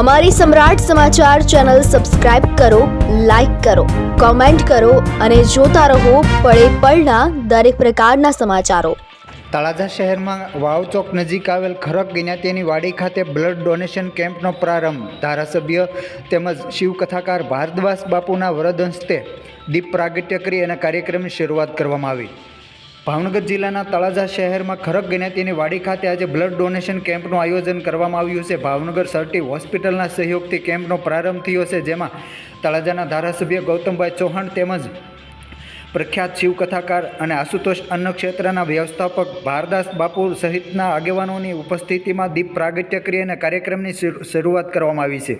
અમારી Samrat Samachar channel subscribe કરો, like કરો, કોમેન્ટ કરો અને જોતા રહો પળે પળના દરેક પ્રકારના સમાચારો. તળાજા શહેરમાં વાવ ચોક નજીક આવેલ ખરક જ્ઞાતિની વાડી ખાતે બ્લડ ડોનેશન કેમ્પનો પ્રારંભ. ધારાસભ્ય તેમજ શિવકથાકાર ભારદ્વાસ બાપુના વરદ હસ્તે દીપ પ્રાગટ્ય કરી અને કાર્યક્રમની શરૂઆત કરવામાં આવી. ભાવનગર જિલ્લાના તળાજા શહેરમાં ખરક જ્ઞાતિની વાડી ખાતે આજે બ્લડ ડોનેશન કેમ્પનું આયોજન કરવામાં આવ્યું છે. ભાવનગર સર્ટી હોસ્પિટલના સહયોગથી કેમ્પનો પ્રારંભ થયો છે, જેમાં તળાજાના ધારાસભ્ય ગૌતમભાઈ ચૌહાણ તેમજ પ્રખ્યાત શિવકથાકાર અને આશુતોષ અન્ન ક્ષેત્રના વ્યવસ્થાપક ભારદાસ બાપુ સહિતના આગેવાનોની ઉપસ્થિતિમાં દીપ પ્રાગટ્ય કરી અને કાર્યક્રમની શરૂ- શરૂઆત કરવામાં આવી છે.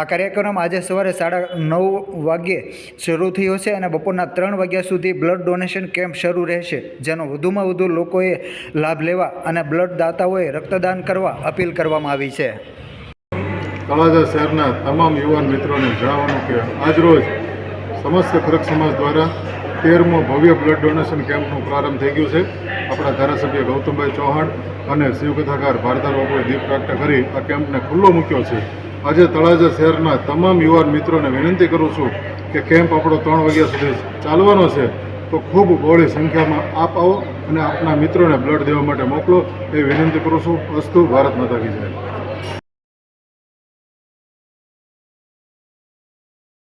આ કાર્યક્રમ આજે સવારે સાડા નવ વાગ્યે શરૂ થયો છે અને બપોરના ત્રણ વાગ્યા સુધી બ્લડ ડોનેશન કેમ્પ શરૂ રહેશે, જેનો વધુમાં વધુ લોકોએ લાભ લેવા અને બ્લડ દાતાઓએ રક્તદાન કરવા અપીલ કરવામાં આવી છે. તળાજા શહેરના તમામ યુવાન મિત્રોને જણાવવાનું કે આજરોજ સમસ્ત ખરક સમાજ દ્વારા તેરમો ભવ્ય બ્લડ ડોનેશન કેમ્પનો પ્રારંભ થઈ ગયો છે. આપણા ધારાસભ્ય ગૌતમભાઈ ચૌહાણ અને શિવકથાકાર ભારદાર બાપુએ દીપ પ્રાપ્ત કરી આ કેમ્પને ખુલ્લો મૂક્યો છે. આજે તળાજા શહેરના તમામ યુવાન મિત્રોને વિનંતી કરું છું કે કેમ્પ આપણો ત્રણ વાગ્યા સુધી ચાલવાનો છે, તો ખૂબ બહોળી સંખ્યામાં આપ આવો અને આપના મિત્રોને બ્લડ દેવા માટે મોકલો એ વિનંતી કરું છું. અસ્તુ, ભારત માતા કી જય.